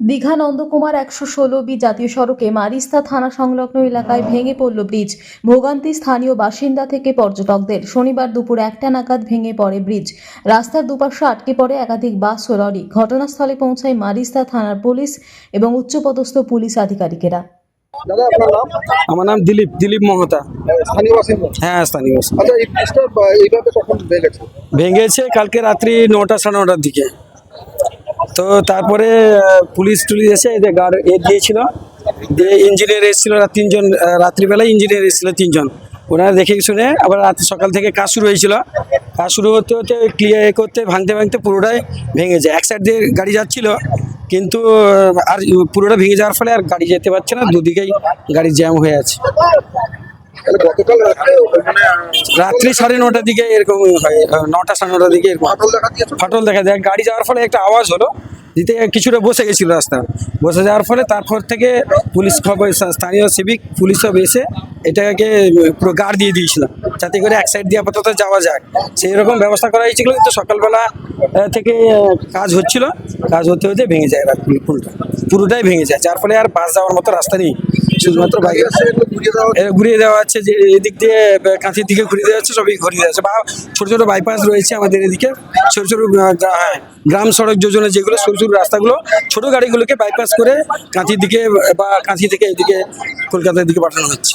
দীঘা নন্দকুমার একশো ষোলো বি জাতীয় সড়কে মারিস্তা থানা সংলগ্ন এলাকায় ভেঙে পড়ল ব্রিজ। ভোগান্তি স্থানীয় বাসিন্দা থেকে পর্যটকদের শনিবার দুপুর একটা নাগাদ ভেঙে পড়ে ব্রিজ। রাস্তার দুপাশে আটকে পড়ে একাধিক বাস ও লরি। ঘটনাস্থলে পৌঁছায় মারিস্তা থানার পুলিশ এবং উচ্চপদস্থ পুলিশ আধিকারিকেরা। নাম? আমার নাম দিলীপ দিলীপ মহতা। হ্যাঁ স্থানীয় বাসিন্দা। আচ্ছা এই ব্রিজটা এইভাবে কখন ভেঙেছে? ভেঙেছে কালকে রাত্রি নটা সাড়ে নটার দিকে। তো তারপরে পুলিশ টুলিশ এসে এদের গার্ড এ দিয়েছিল। দিয়ে ইঞ্জিনিয়ার এসেছিল তিনজন রাত্রিবেলায় ইঞ্জিনিয়ার এসেছিল তিনজন। ওনারা দেখে শুনে আবার রাত সকাল থেকে কাজ শুরু হয়েছিল। কাজ শুরু হতে হতে ক্লিয়ার এ করতে, ভাঙতে ভাঙতে পুরোটাই ভেঙে যায়। এক সাইড দিয়ে গাড়ি যাচ্ছিল, কিন্তু আর পুরোটা ভেঙে যাওয়ার ফলে আর গাড়ি যেতে পারছে না। দুদিকেই গাড়ি জ্যাম হয়ে আছে। রাত্রে সাড়ে নটার দিকে এরকম হয় নটা সাড়ে নটার দিকে এরকম ফাটল দেখা ফাটল দেখা যায় গাড়ি যাওয়ার ফলে একটা আওয়াজ হলো দিতে কিছুটা বসে গেছিল রাস্তা। বসে যাওয়ার ফলে তারপর থেকে পুলিশ খবর স্থানীয় সিভিক পুলিশ সব এসে এটাকে পুরো গার্ড দিয়ে দিয়েছিলাম। যাতে করে এক সাইড দিয়ে আপাতত যাওয়া যায়। সেই রকম ব্যবস্থা করা হয়েছিল কিন্তু সকালবেলা থেকে কাজ হচ্ছিল। কাজ হতে হতে ভেঙে যায় পুলটা পুরোটাই ভেঙে যায়। যার ফলে আর বাস যাওয়ার মতো রাস্তা নেই। শুধুমাত্র এসে ঘুরিয়ে দেওয়া হচ্ছে। ঘুরিয়ে দেওয়া হচ্ছে যে এদিক দিয়ে কাঁথির দিকে ঘুরিয়ে দেওয়া হচ্ছে সবই ঘুরিয়ে দেওয়া হচ্ছে। বা ছোটো ছোটো বাইপাস রয়েছে আমাদের এদিকে। ছোট ছোট হ্যাঁ, গ্রাম সড়ক যোজনা যেগুলো সরু সরু রাস্তাগুলো ছোট গাড়িগুলোকে বাইপাস করে কাঁথির দিকে বা কাঁথি থেকে এদিকে কলকাতার দিকে পাঠানো হচ্ছে।